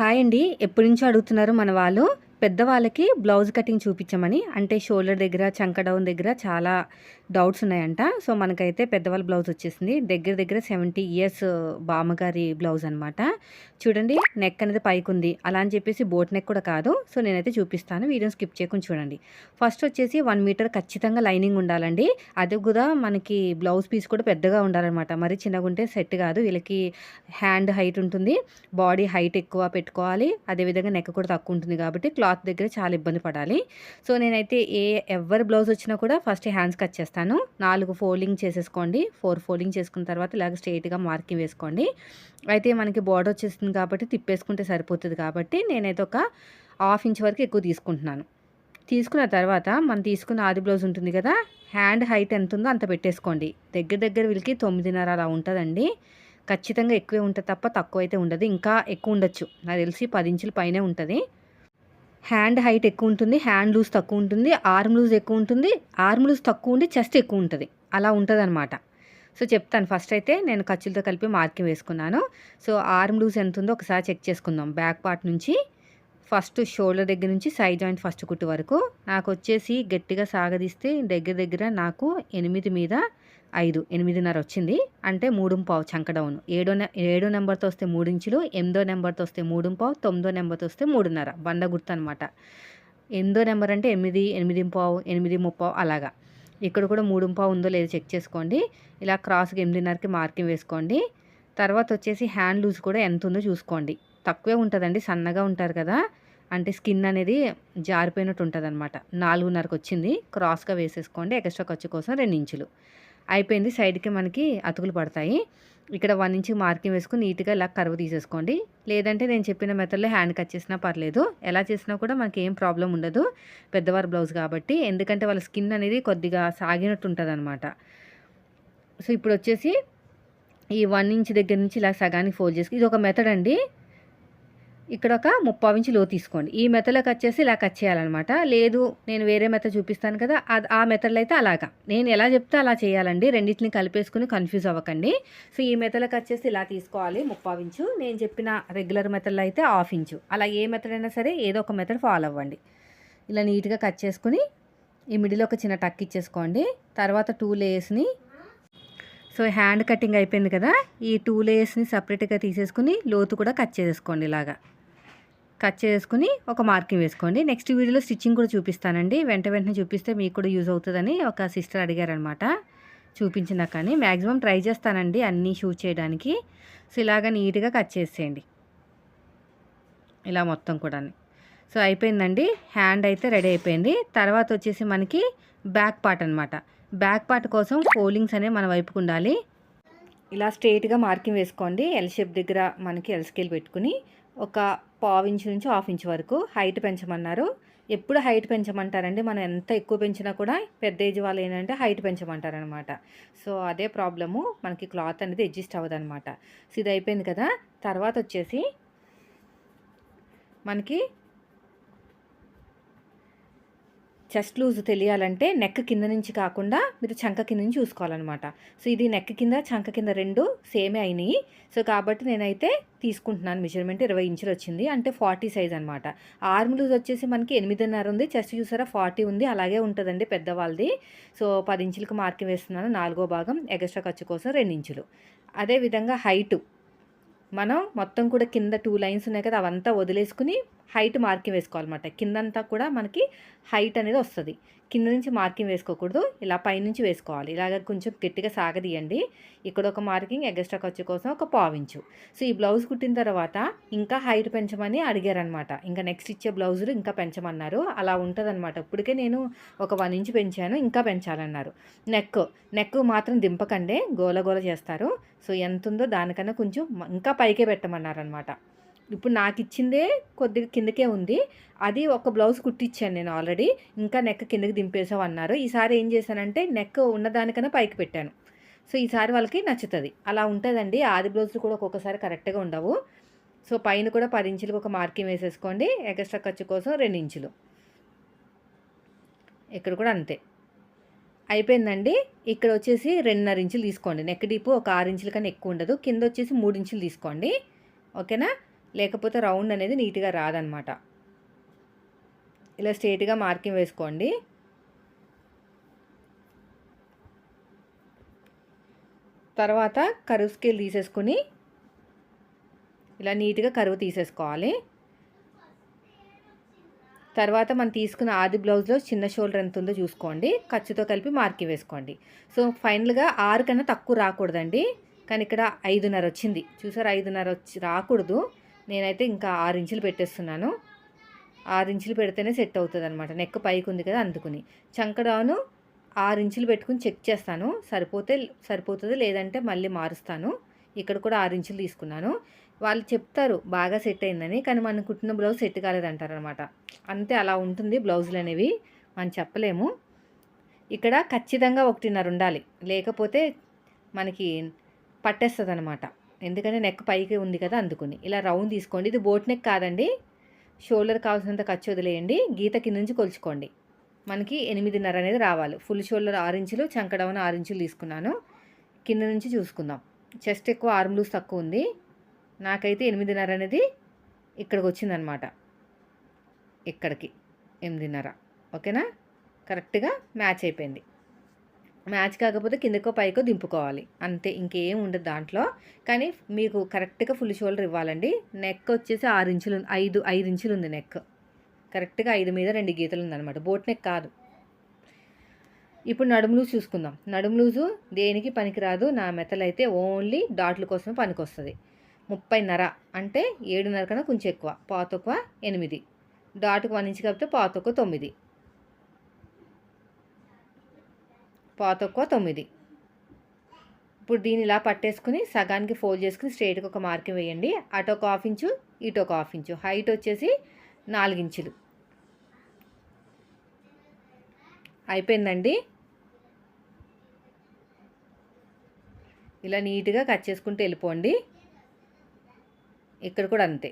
Hi అండి. ఎప్పటి నుంచో అడుగుతున్నారు మన వాళ్ళు. పెద్దవాళ్ళకి బ్లౌజ్ కటింగ్ చూపించమని అంటే షోల్డర్ దగ్గర చంక డౌన్ దగ్గర చాలా డౌట్స్ ఉన్నాయంట. సో మనకైతే పెద్దవాళ్ళ బ్లౌజ్ వచ్చేసింది. దగ్గర దగ్గర సెవెంటీ ఇయర్స్ బామ్మగారి బ్లౌజ్ అనమాట చూడండి నెక్ అనేది పైకి ఉంది అలా అని చెప్పేసి బోట్ నెక్ కూడా కాదు. సో నేనైతే చూపిస్తాను. వీడియో స్కిప్ చేయకుండా చూడండి. ఫస్ట్ వచ్చేసి వన్ మీటర్ ఖచ్చితంగా లైనింగ్ ఉండాలండి. అది కూడా మనకి బ్లౌజ్ పీస్ కూడా పెద్దగా ఉండాలన్నమాట. మరి చిన్నగా ఉంటే సెట్ కాదు. వీళ్ళకి హ్యాండ్ హైట్ ఉంటుంది. బాడీ హైట్ ఎక్కువ పెట్టుకోవాలి. అదేవిధంగా నెక్ కూడా తక్కువ ఉంటుంది కాబట్టి క్లాత్ దగ్గర చాలా ఇబ్బంది పడాలి. సో నేనైతే ఏ ఎవరి బ్లౌజ్ వచ్చినా కూడా ఫస్ట్ హ్యాండ్స్ కట్ చేస్తాను. నాలుగు ఫోల్డింగ్ చేసేసుకోండి. ఫోర్ ఫోల్డింగ్ చేసుకున్న తర్వాత ఇలాగ స్ట్రైట్గా మార్కింగ్ వేసుకోండి. అయితే మనకి బార్డర్ వచ్చేస్తుంది కాబట్టి తిప్పేసుకుంటే సరిపోతుంది కాబట్టి నేనైతే ఒక హాఫ్ ఇంచ్ వరకు ఎక్కువ తీసుకుంటున్నాను. తీసుకున్న తర్వాత మనం తీసుకున్న ఆది బ్లౌజ్ ఉంటుంది కదా హ్యాండ్ హైట్ ఎంత ఉందో అంత పెట్టేసుకోండి. దగ్గర దగ్గర వీళ్ళకి తొమ్మిదిన్నర అలా ఉంటుందండి. ఖచ్చితంగా ఎక్కువే ఉంటుంది తప్ప తక్కువ అయితే ఉండదు. ఇంకా ఎక్కువ ఉండొచ్చు. నాకు తెలిసి పది ఇంచుల పైనే ఉంటుంది. హ్యాండ్ హైట్ ఎక్కువ ఉంటుంది హ్యాండ్ లూజ్ తక్కువ ఉంటుంది ఆర్మ్ లూజ్ ఎక్కువ ఉంటుంది ఆర్మ్ లూజ్ తక్కువ ఉండి చెస్ట్ ఎక్కువ ఉంటుంది. అలా ఉంటుంది అనమాట సో చెప్తాను. ఫస్ట్ అయితే నేను ఖర్చులతో కలిపి మార్కింగ్ వేసుకున్నాను. సో ఆర్మ్ లూజ్ ఎంత ఉందో ఒకసారి చెక్ చేసుకుందాం. బ్యాక్ పార్ట్ నుంచి ఫస్ట్ షోల్డర్ దగ్గర నుంచి సైడ్ జాయింట్ ఫస్ట్ కుట్టు వరకు. నాకు వచ్చేసి గట్టిగా సాగదీస్తే దగ్గర దగ్గర నాకు ఎనిమిది మీద ఐదు ఎనిమిదిన్నర వచ్చింది. అంటే మూడు పావు చంక డౌన్. ఏడో ఏడో నెంబర్తో వస్తే మూడు ఇంచులు ఎనిమిదో నెంబర్తో వస్తే మూడు పావు తొమ్మిదో నెంబర్తో వస్తే మూడున్నర. బండ గుర్తు అనమాట ఎనిమిదో నెంబర్ అంటే ఎనిమిది ఎనిమిది పావు ఎనిమిది ముప్పావు అలాగా. ఇక్కడ కూడా మూడు పావు ఉందో లేదో చెక్ చేసుకోండి. ఇలా క్రాస్కి ఎనిమిదిన్నరకి మార్కింగ్ వేసుకోండి. తర్వాత వచ్చేసి హ్యాండ్ లూజ్ కూడా ఎంత ఉందో చూసుకోండి. తక్కువే ఉంటుందండి సన్నగా ఉంటారు కదా. అంటే స్కిన్ అనేది జారిపోయినట్టు ఉంటుంది అనమాట నాలుగున్నరకు వచ్చింది. క్రాస్గా వేసేసుకోండి ఎక్స్ట్రా ఖర్చు కోసం రెండు ఇంచులు అయిపోయింది. సైడ్కి మనకి అతుకులు పడతాయి. ఇక్కడ వన్ ఇంచ్ మార్కింగ్ వేసుకుని నీట్గా ఇలా కరువు తీసేసుకోండి. లేదంటే నేను చెప్పిన మెథడ్లో హ్యాండ్ కట్ చేసినా పర్లేదు. ఎలా చేసినా కూడా మనకి ఏం ప్రాబ్లం ఉండదు. పెద్దవారి బ్లౌజ్ కాబట్టి. ఎందుకంటే వాళ్ళ స్కిన్ అనేది కొద్దిగా సాగినట్టు ఉంటుంది అనమాట సో ఇప్పుడు వచ్చేసి ఈ వన్ ఇంచ్ దగ్గర నుంచి ఇలా సగానికి ఫోల్డ్ చేసుకుని ఇది ఒక మెథడ్ అండి. ఇక్కడ ఒక ముప్పావు ఇంచు లో తీసుకోండి. ఈ మెథడ్లో కట్ చేసి ఇలా కట్ చేయాలన్నమాట. లేదు నేను వేరే మెథడ్ చూపిస్తాను కదా అది ఆ మెథడ్లో అయితే అలాగా. నేను ఎలా చెప్తే అలా చేయాలండి. రెండింటిని కలిపేసుకుని కన్ఫ్యూజ్ అవ్వకండి. సో ఈ మెథడ్లో కట్ చేసి ఇలా తీసుకోవాలి ముప్పావు ఇంచు. నేను చెప్పిన రెగ్యులర్ మెథడ్లో అయితే హాఫ్ ఇంచు. అలా ఏ మెథడ్ అయినా సరే ఏదో ఒక మెథడ్ ఫాలో అవ్వండి. ఇలా నీట్గా కట్ చేసుకుని ఈ మిడిలో ఒక చిన్న టక్ ఇచ్చేసుకోండి. తర్వాత టూ లేయర్స్ని సో హ్యాండ్ కటింగ్ అయిపోయింది కదా ఈ టూ లేయర్స్ని సపరేట్గా తీసేసుకుని లోతు కూడా కట్ చేసేసుకోండి ఇలాగా. కట్ చేసుకుని ఒక మార్కింగ్ వేసుకోండి. నెక్స్ట్ వీడియోలో స్టిచ్చింగ్ కూడా చూపిస్తానండి. వెంట వెంటనే చూపిస్తే మీకు కూడా యూజ్ అవుతుందని ఒక సిస్టర్ అడిగారనమాట. చూపించిన కానీ మ్యాక్సిమం ట్రై చేస్తానండి అన్నీ షూట్ చేయడానికి. సో ఇలాగ నీట్గా కట్ చేసేయండి. ఇలా మొత్తం కూడా సో అయిపోయిందండి. హ్యాండ్ అయితే రెడీ అయిపోయింది. తర్వాత వచ్చేసి మనకి బ్యాక్ పార్ట్ అనమాట. బ్యాక్ పార్ట్ కోసం ఫోలింగ్స్ అనేవి మన వైపుకు ఉండాలి. ఇలా స్ట్రేట్గా మార్కింగ్ వేసుకోండి. ఎల్ షేప్ దగ్గర మనకి ఎల్ స్కేల్ పెట్టుకుని ఒక ఇంచు నుంచి హాఫ్ ఇంచ్ వరకు హైట్ పెంచమన్నారు. ఎప్పుడు హైట్ పెంచమంటారండి? మనం ఎంత ఎక్కువ పెంచినా కూడా పెద్ద ఏజ్ వాళ్ళు ఏంటంటే హైట్ పెంచమంటారనమాట. సో అదే ప్రాబ్లము. మనకి క్లాత్ అనేది అడ్జస్ట్ అవ్వదు అనమాట సో ఇది అయిపోయింది కదా? తర్వాత వచ్చేసి మనకి చెస్ట్ లూజ్ తెలియాలంటే నెక్ కింద నుంచి కాకుండా మీరు చంక కింద నుంచి చూసుకోవాలన్నమాట. సో ఇది నెక్ కింద చంక కింద రెండు సేమే అయినాయి. సో కాబట్టి నేనైతే తీసుకుంటున్నాను. మెజర్మెంట్ ఇరవై ఇంచులు వచ్చింది. అంటే ఫార్టీ సైజ్ అనమాట ఆర్మ్ లూజ్ వచ్చేసి మనకి ఎనిమిదిన్నర ఉంది. చెస్ట్ చూసారా ఫార్టీ ఉంది. అలాగే ఉంటుందండి పెద్దవాళ్ళది. సో పది ఇంచులకు మార్కింగ్ వేస్తున్నాను. నాలుగో భాగం ఎగస్ట్రా ఖర్చు కోసం రెండు ఇంచులు. అదేవిధంగా హైటు. మనం మొత్తం కూడా కింద టూ లైన్స్ ఉన్నాయి కదా అవంతా వదిలేసుకుని హైట్ మార్కింగ్ వేసుకోవాలన్నమాట. కిందంతా కూడా మనకి హైట్ అనేది వస్తుంది. కింద నుంచి మార్కింగ్ వేసుకోకూడదు. ఇలా పైనుంచి వేసుకోవాలి. ఇలాగ కొంచెం గట్టిగా సాగదీయండి. ఇక్కడ ఒక మార్కింగ్ ఎగస్ట్రా ఖర్చు కోసం ఒక పావించు సో ఈ బ్లౌజ్ కుట్టిన తర్వాత ఇంకా హైట్ పెంచమని అడిగారనమాట ఇంకా నెక్స్ట్ ఇచ్చే బ్లౌజులు ఇంకా పెంచమన్నారు. అలా ఉంటుందన్నమాట. ఇప్పటికే నేను ఒక వన్ ఇంచ్ పెంచాను. ఇంకా పెంచాలన్నారు. నెక్ నెక్ మాత్రం దింపకండే. గోల గోల చేస్తారు. సో ఎంత ఉందో దానికన్నా కొంచెం ఇంకా పైకే పెట్టమన్నారనమాట ఇప్పుడు నాకు ఇచ్చిందే కొద్దిగా కిందకే ఉంది. అది ఒక బ్లౌజ్ కుట్టించాను నేను ఆల్రెడీ. ఇంకా నెక్ కిందకి దింపేసావు అన్నారు. ఈసారి ఏం చేశానంటే నెక్ ఉన్నదానికన్నా పైకి పెట్టాను. సో ఈసారి వాళ్ళకి నచ్చుతుంది. అలా ఉంటుందండి. ఆది బ్లౌజులు కూడా ఒక్కొక్కసారి కరెక్ట్గా ఉండవు. సో పైన కూడా పది ఇంచులకు ఒక మార్కింగ్ వేసేసుకోండి. ఎక్స్ట్రా ఖర్చు కోసం రెండు ఇంచులు. ఇక్కడ కూడా అంతే. అయిపోయిందండి. ఇక్కడ వచ్చేసి రెండున్నర ఇంచులు తీసుకోండి. నెక్ డీపు ఒక ఆరు ఇంచుల కన్నా ఎక్కువ ఉండదు. కింద వచ్చేసి మూడు ఇంచులు తీసుకోండి. ఓకేనా? లేకపోతే రౌండ్ అనేది నీట్గా రాదనమాట. ఇలా స్ట్రేట్గా మార్కింగ్ వేసుకోండి. తర్వాత కరువు స్కేల్ తీసేసుకుని ఇలా నీట్గా కరువు తీసేసుకోవాలి. తర్వాత మనం తీసుకున్న ఆది బ్లౌజ్లో చిన్న షోల్డర్ ఎంత ఉందో చూసుకోండి. ఖర్చుతో కలిపి మార్కింగ్ వేసుకోండి. సో ఫైనల్గా ఆరు కన్నా తక్కువ రాకూడదండి. కానీ ఇక్కడ ఐదున్నర వచ్చింది. చూసారు? ఐదున్నర వచ్చి రాకూడదు. నేనైతే ఇంకా ఆరు ఇంచులు పెట్టేస్తున్నాను. ఆరు ఇంచులు పెడితేనే సెట్ అవుతుంది అనమాట నెక్ పైకి ఉంది కదా అందుకుని. చంకడాను ఆరు ఇంచులు పెట్టుకుని చెక్ చేస్తాను. సరిపోతే సరిపోతుంది లేదంటే మళ్ళీ మారుస్తాను. ఇక్కడ కూడా ఆరు ఇంచులు తీసుకున్నాను. వాళ్ళు చెప్తారు బాగా సెట్ అయిందని కానీ మనం కుట్టిన బ్లౌజ్ సెట్ కాలేదంటారనమాట అంతే అలా ఉంటుంది బ్లౌజులు అనేవి మనం చెప్పలేము. ఇక్కడ ఖచ్చితంగా ఒకటిన్నర ఉండాలి. లేకపోతే మనకి పట్టేస్తుంది అనమాట ఎందుకంటే నెక్ పైకి ఉంది కదా అందుకుని. ఇలా రౌండ్ తీసుకోండి. ఇది బోట్ నెక్ కాదండి. షోల్డర్ కావాల్సినంత ఖర్చు వదిలేయండి. గీత కింద నుంచి కొలుచుకోండి. మనకి ఎనిమిదిన్నర అనేది రావాలి. ఫుల్ షోల్డర్ ఆరు ఇంచులు చంకడవన ఆరు ఇంచులు తీసుకున్నాను. కింద నుంచి చూసుకుందాం. చెస్ట్ ఎక్కువ ఆర్మ్ లూస్ తక్కువ ఉంది. నాకైతే ఎనిమిదిన్నర అనేది ఇక్కడికి వచ్చిందనమాట ఇక్కడికి. ఎనిమిదిన్నర. ఓకేనా? కరెక్ట్గా మ్యాచ్ అయిపోయింది. మ్యాచ్ కాకపోతే కిందకో పైకో దింపుకోవాలి. అంతే ఇంకేం ఉండదు దాంట్లో. కానీ మీకు కరెక్ట్గా ఫుల్ షోల్డర్ ఇవ్వాలండి. నెక్ వచ్చేసి ఆరు ఇంచులు ఐదు ఐదు ఇంచులు ఉంది నెక్. కరెక్ట్గా ఐదు మీద రెండు గీతలు ఉందన్నమాట. బోట్ నెక్ కాదు. ఇప్పుడు నడుము లూజ్ చూసుకుందాం. నడుము లూజు దేనికి పనికిరాదు. నా మెతలైతే ఓన్లీ డాట్ల కోసం పనికొస్తుంది. ముప్పైన్నర అంటే ఏడున్నర కన్నా కొంచెం ఎక్కువ. పాతొక్క ఎనిమిది. డాట్కు వన్ ఇంచ్ కాకపోతే పాతొక్క తొమ్మిది. పాతొక్క తొమ్మిది. ఇప్పుడు దీన్ని ఇలా పట్టేసుకుని సగానికి ఫోల్డ్ చేసుకుని స్ట్రైట్గా ఒక మార్కింగ్ వేయండి. అటు ఒక హాఫ్ ఇంచు ఇటు ఒక హాఫ్ ఇంచు హైట్ వచ్చేసి నాలుగించులు అయిపోయిందండి. ఇలా నీట్గా కట్ చేసుకుంటూ వెళ్ళిపోండి. ఇక్కడ కూడా అంతే.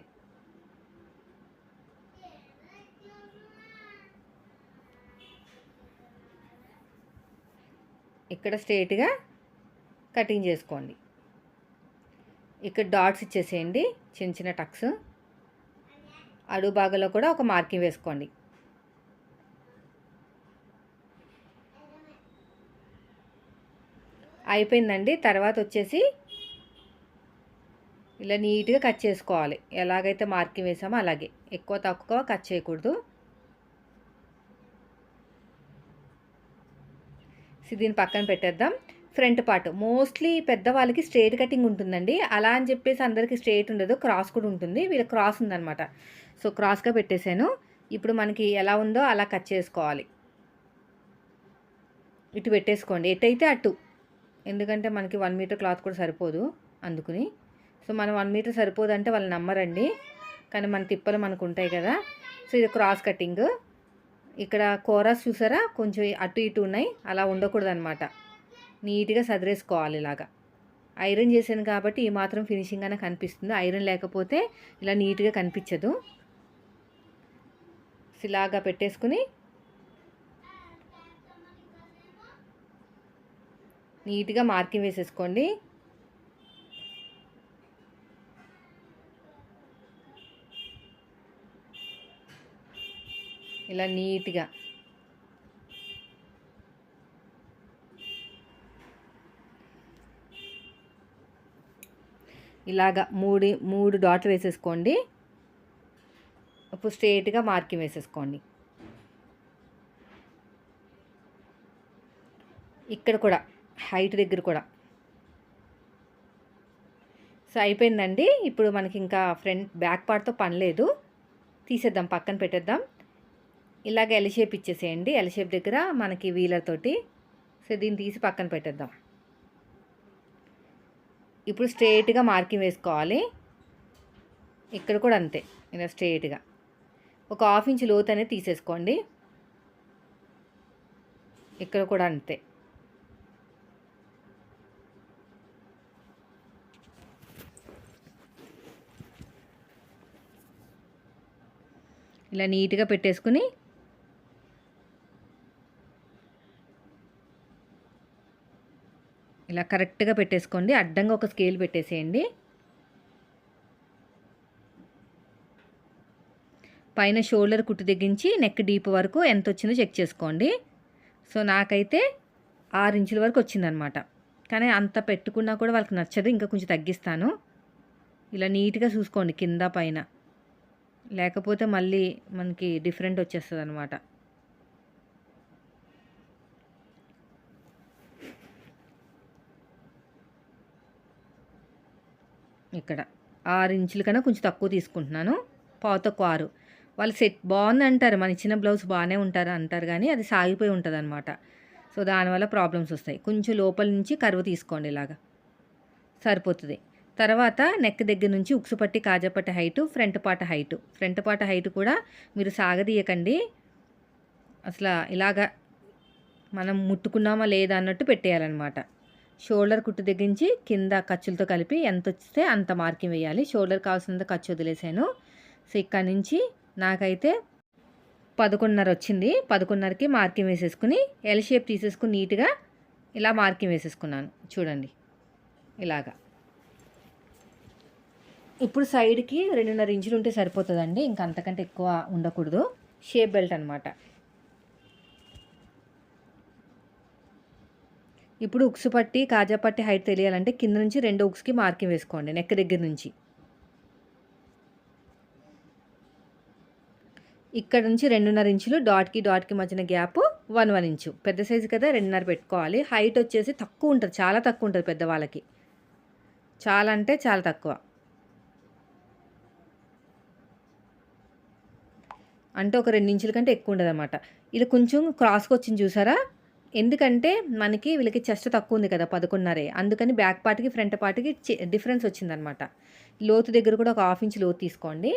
ఇక్కడ స్ట్రేట్గా కటింగ్ చేసుకోండి. ఇక్కడ డాట్స్ ఇచ్చేసేయండి చిన్న చిన్న టక్స్. అడుగు భాగంలో కూడా ఒక మార్కింగ్ వేసుకోండి. అయిపోయిందండి. తర్వాత వచ్చేసి ఇలా నీట్గా కట్ చేసుకోవాలి. ఎలాగైతే మార్కింగ్ వేసామో అలాగే. ఎక్కువ తక్కువ కట్ చేయకూడదు. దీన్ని పక్కన పెట్టేద్దాం. Front part. మోస్ట్లీ పెద్దవాళ్ళకి స్ట్రేట్ కటింగ్ ఉంటుందండి. అలా అని చెప్పేసి అందరికీ స్ట్రేట్ ఉండదు. క్రాస్ కూడా ఉంటుంది. వీళ్ళ క్రాస్ ఉందనమాట సో క్రాస్గా పెట్టేశాను. ఇప్పుడు మనకి ఎలా ఉందో అలా కట్ చేసుకోవాలి. ఇటు పెట్టేసుకోండి. ఎటైతే అటు. ఎందుకంటే మనకి వన్ మీటర్ క్లాత్ కూడా సరిపోదు అందుకుని. సో మనం వన్ మీటర్ సరిపోదు అంటే వాళ్ళు నమ్మరండి. కానీ మన తిప్పలు మనకు ఉంటాయి కదా. సో ఇది క్రాస్ కటింగ్. ఇక్కడ కూరస్ చూసారా? కొంచెం అటు ఇటు ఉన్నాయి. అలా ఉండకూడదు అనమాట నీట్గా సదిరేసుకోవాలి ఇలాగా. ఐరన్ చేశాను కాబట్టి ఈ మాత్రం ఫినిషింగ్ అనే కనిపిస్తుంది. ఐరన్ లేకపోతే ఇలా నీట్గా కనిపించదు. ఇలాగా పెట్టేసుకుని నీట్గా మార్కింగ్ వేసేసుకోండి. ఇలా నీట్గా. ఇలాగా మూడు మూడు డాట్ వేసేసుకోండి. ఇప్పుడు స్ట్రేట్గా మార్కింగ్ వేసేసుకోండి. ఇక్కడ కూడా హైట్ దగ్గర కూడా. సో అయిపోయిందండి. ఇప్పుడు మనకి ఇంకా ఫ్రంట్ బ్యాక్ పార్ట్తో పని లేదు. తీసేద్దాం పక్కన పెట్టేద్దాం. ఇలాగ ఎల్ షేప్ ఇచ్చేసేయండి. ఎల్ షేప్ దగ్గర మనకి వీలర్ తోటి. సో దీన్ని తీసి పక్కన పెట్టేద్దాం. ఇప్పుడు స్ట్రేట్గా మార్కింగ్ వేసుకోవాలి. ఇక్కడ కూడా అంతే. ఇలా స్ట్రేట్గా ఒక హాఫ్ ఇంచ్ లోతు అనేది తీసేసుకోండి. ఇక్కడ కూడా అంతే. ఇలా నీట్గా పెట్టేసుకుని ఇలా కరెక్ట్గా పెట్టేసుకోండి. అడ్డంగా ఒక స్కేల్ పెట్టేసేయండి. పైన షోల్డర్ కుట్టు తెగించి నెక్ డీప్ వరకు ఎంత వచ్చిందో చెక్ చేసుకోండి. సో నాకైతే ఆరు ఇంచుల వరకు వచ్చిందనమాట. కానీ అంత పెట్టుకున్నా కూడా వాళ్ళకి నచ్చదు. ఇంకా కొంచెం తగ్గిస్తాను. ఇలా నీట్గా చూసుకోండి కింద పైన. లేకపోతే మళ్ళీ మనకి డిఫరెంట్ వచ్చేస్తుంది అనమాట ఇక్కడ. ఆరు ఇంచుల కన్నా కొంచెం తక్కువ తీసుకుంటున్నాను. పాతకు ఆరు వాళ్ళు సెట్ బాగుంది అంటారు మన ఇచ్చిన బ్లౌజ్ బాగానే ఉంటారు అంటారు కానీ అది సాగిపోయి ఉంటుంది అనమాట సో దానివల్ల ప్రాబ్లమ్స్ వస్తాయి. కొంచెం లోపల నుంచి కరువు తీసుకోండి ఇలాగా. సరిపోతుంది. తర్వాత నెక్ దగ్గర నుంచి ఉక్సుపట్టి కాజపట్టి height front part height. Front part height కూడా మీరు సాగదీయకండి. అసలు ఇలాగా మనం ముట్టుకున్నామా లేదా అన్నట్టు పెట్టేయాలన్నమాట. షోల్డర్ కుట్టు తెగించి కింద ఖర్చులతో కలిపి ఎంత వస్తే అంత మార్కింగ్ వేయాలి. షోల్డర్ కావాల్సినంత ఖర్చు వదిలేసాను. సో ఇక్కడ నుంచి నాకైతే పదకొండున్నర వచ్చింది. పదకొండున్నరకి మార్కింగ్ వేసేసుకుని ఎల్ షేప్ తీసేసుకుని నీట్గా ఇలా మార్కింగ్ వేసేసుకున్నాను. చూడండి. ఇలాగా. ఇప్పుడు సైడ్కి రెండున్నర ఇంచులు ఉంటే సరిపోతుందండి. ఇంకా అంతకంటే ఎక్కువ ఉండకూడదు. షేప్ బెల్ట్ అనమాట ఇప్పుడు ఉక్స్ పట్టి కాజా పట్టి హైట్ తెలియాలంటే కింద నుంచి రెండు ఉక్స్కి మార్కింగ్ వేసుకోండి నెక్ దగ్గర నుంచి. ఇక్కడ నుంచి రెండున్నర ఇంచులు డాట్కి డాట్కి మధ్యన గ్యాప్ వన్ వన్ ఇంచు. పెద్ద సైజు కదా రెండున్నర పెట్టుకోవాలి. హైట్ వచ్చేసి తక్కువ ఉంటుంది చాలా తక్కువ ఉంటుంది పెద్దవాళ్ళకి. చాలా అంటే చాలా తక్కువ. అంటే ఒక రెండు ఇంచుల కంటే ఎక్కువ ఉండదు అనమాట ఇలా కొంచెం క్రాస్కి వచ్చింది చూసారా? ఎందుకంటే మనకి వీళ్ళకి చెస్ట్ తక్కువ ఉంది కదా పదకొండున్నరే. అందుకని బ్యాక్ పార్ట్కి ఫ్రంట్ పార్ట్కి డిఫరెన్స్ వచ్చిందనమాట లోతు దగ్గర కూడా ఒక హాఫ్ ఇంచ్ లోతు తీసుకోండి.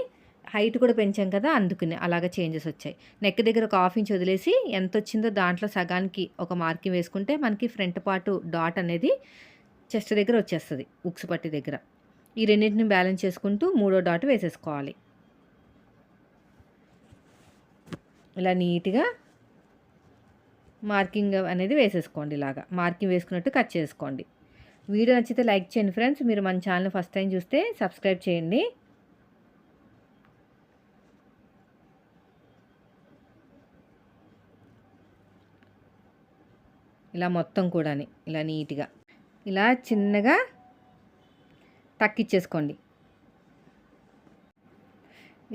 హైట్ కూడా పెంచాం కదా అందుకని అలాగ చేంజెస్ వచ్చాయి. నెక్ దగ్గర ఒక హాఫ్ ఇంచ్ వదిలేసి ఎంత వచ్చిందో దాంట్లో సగానికి ఒక మార్కింగ్ వేసుకుంటే మనకి ఫ్రంట్ పార్ట్ డాట్ అనేది చెస్ట్ దగ్గర వచ్చేస్తుంది ఉక్స్ పట్టి దగ్గర. ఈ రెండింటిని బ్యాలెన్స్ చేసుకుంటూ మూడో డాట్ వేసేసుకోవాలి. ఇలా నీట్గా మార్కింగ్ అనేది వేసేసుకోండి ఇలాగా. మార్కింగ్ వేసుకున్నట్టు కట్ చేసుకోండి. వీడియో నచ్చితే లైక్ చేయండి ఫ్రెండ్స్. మీరు మన ఛానల్ ఫస్ట్ టైం చూస్తే సబ్స్క్రైబ్ చేయండి. ఇలా మొత్తం కూడా ఇలా నీట్గా. ఇలా చిన్నగా తక్కిచ్చేసుకోండి.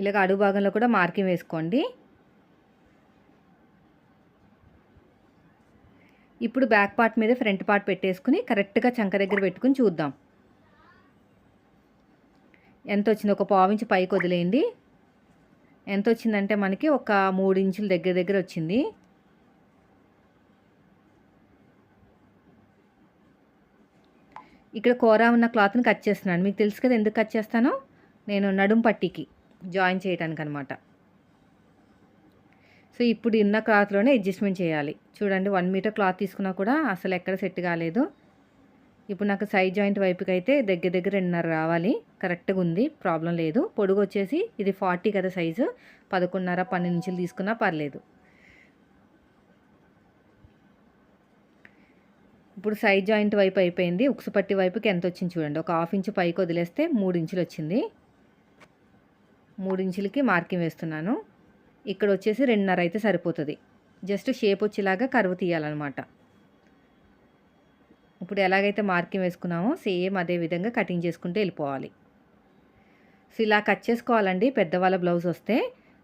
ఇలాగ అడుగు భాగంలో కూడా మార్కింగ్ వేసుకోండి. ఇప్పుడు బ్యాక్ పార్ట్ మీద ఫ్రంట్ పార్ట్ పెట్టేసుకుని కరెక్ట్గా చంక దగ్గర పెట్టుకుని చూద్దాం. ఎంత వచ్చింది ఒక పావించి పైకి వదిలేయండి. ఎంత వచ్చిందంటే మనకి ఒక మూడు ఇంచుల దగ్గర దగ్గర వచ్చింది. ఇక్కడ కూర ఉన్న క్లాత్ని కట్ చేస్తున్నాను. మీకు తెలుసు కదా ఎందుకు కట్ చేస్తానో? నేను నడుం పట్టికి జాయిన్ చేయడానికి అనమాట సో ఇప్పుడు ఉన్న క్లాత్లోనే అడ్జస్ట్మెంట్ చేయాలి. చూడండి వన్ మీటర్ క్లాత్ తీసుకున్నా కూడా అసలు ఎక్కడ సెట్ కాలేదు. ఇప్పుడు నాకు సైడ్ జాయింట్ వైపుకి అయితే దగ్గర దగ్గర రెండున్నర రావాలి. కరెక్ట్గా ఉంది ప్రాబ్లం లేదు. పొడుగు వచ్చేసి ఇది ఫార్టీ కదా సైజు. పదకొండున్నర పన్నెండు ఇంచులు తీసుకున్నా పర్లేదు. ఇప్పుడు సైడ్ జాయింట్ వైపు అయిపోయింది. ఉక్సు పట్టి వైపుకి ఎంత వచ్చింది చూడండి. ఒక హాఫ్ ఇంచు పైకి వదిలేస్తే మూడు ఇంచులు వచ్చింది. మూడు ఇంచులకి మార్కింగ్ వేస్తున్నాను. ఇక్కడ వచ్చేసి రెండున్నర అయితే సరిపోతుంది. జస్ట్ షేప్ వచ్చేలాగా కరువు తీయాలన్నమాట. ఇప్పుడు ఎలాగైతే మార్కింగ్ వేసుకున్నామో సేమ్ అదే విధంగా కటింగ్ చేసుకుంటే వెళ్ళిపోవాలి. సో ఇలా కట్ చేసుకోవాలండి. పెద్దవాళ్ళ బ్లౌజ్ వస్తే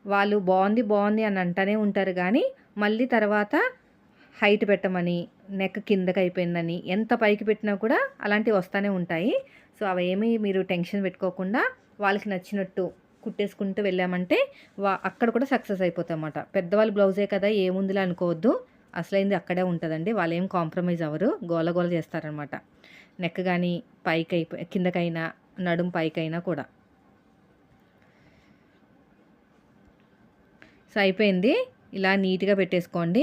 వాళ్ళు బాగుంది బాగుంది అని అంటూనే ఉంటారు కానీ మళ్ళీ తర్వాత హైట్ పెట్టమని నెక్ కిందకి అయిపోయిందని ఎంత పైకి పెట్టినా కూడా అలాంటివి వస్తూనే ఉంటాయి. సో అవేమీ మీరు టెన్షన్ పెట్టుకోకుండా వాళ్ళకి నచ్చినట్టు కుట్టేసుకుంటూ వెళ్ళామంటే వా అక్కడ కూడా సక్సెస్ అయిపోతాయి అన్నమాట పెద్దవాళ్ళ బ్లౌజే కదా ఏముందిలా అనుకోవద్దు. అసలైంది అక్కడే ఉంటుందండి. వాళ్ళు ఏం కాంప్రమైజ్ అవ్వరు. గోల గోల చేస్తారనమాట నెక్ కానీ పైకి అయిపోయి కిందకైనా నడుం పైకైనా కూడా. సో అయిపోయింది. ఇలా నీట్గా పెట్టేసుకోండి.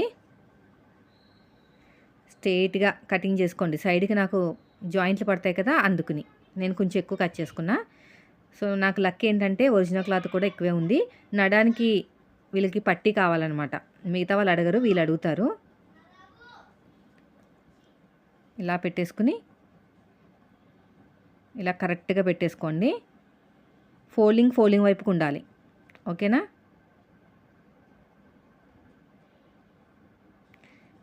స్ట్రేట్గా కటింగ్ చేసుకోండి. సైడ్కి నాకు జాయింట్లు పడతాయి కదా అందుకుని. నేను కొంచెం ఎక్కువ కట్ చేసుకున్నా. సో నాకు లక్ ఏంటంటే ఒరిజినల్ క్లాత్ కూడా ఎక్కువే ఉంది. నడానికి వీళ్ళకి పట్టి కావాలన్నమాట. మిగతా వాళ్ళు అడగరు వీళ్ళు అడుగుతారు. ఇలా పెట్టేసుకుని ఇలా కరెక్ట్గా పెట్టేసుకోండి. ఫోల్డింగ్ ఫోల్డింగ్ వైపుకు ఉండాలి. ఓకేనా?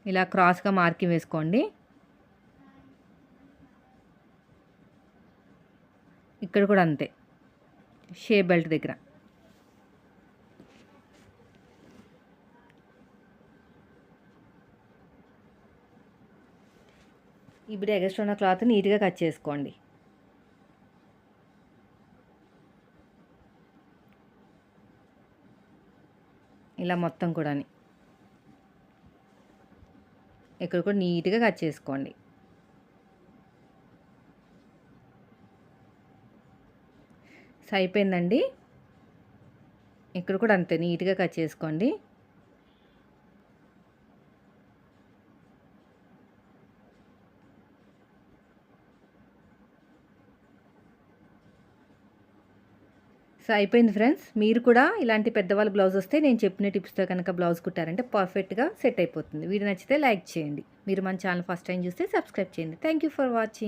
ఇలా క్రాస్గా మార్కింగ్ వేసుకోండి. ఇక్కడ కూడా అంతే. షే బెల్ట్ దగ్గర. ఇప్పుడు ఎగస్ట్రా ఉన్న క్లాత్ నీట్గా కట్ చేసుకోండి. ఇలా మొత్తం కూడా ఇక్కడ కూడా నీట్గా కట్ చేసుకోండి. అయిపోయిందండి. ఇక్కడ కూడా అంతే నీట్గా కట్ చేసుకోండి. సో అయిపోయింది ఫ్రెండ్స్. మీరు కూడా ఇలాంటి పెద్దవాళ్ళ బ్లౌజ్ వస్తే నేను చెప్పిన టిప్స్తో కనుక బ్లౌజ్ కుట్టారంటే పర్ఫెక్ట్గా సెట్ అయిపోతుంది. వీడియో నచ్చితే లైక్ చేయండి. మీరు మన ఛానల్ ఫస్ట్ టైం చూస్తే సబ్స్క్రైబ్ చేయండి. Thank you for watching.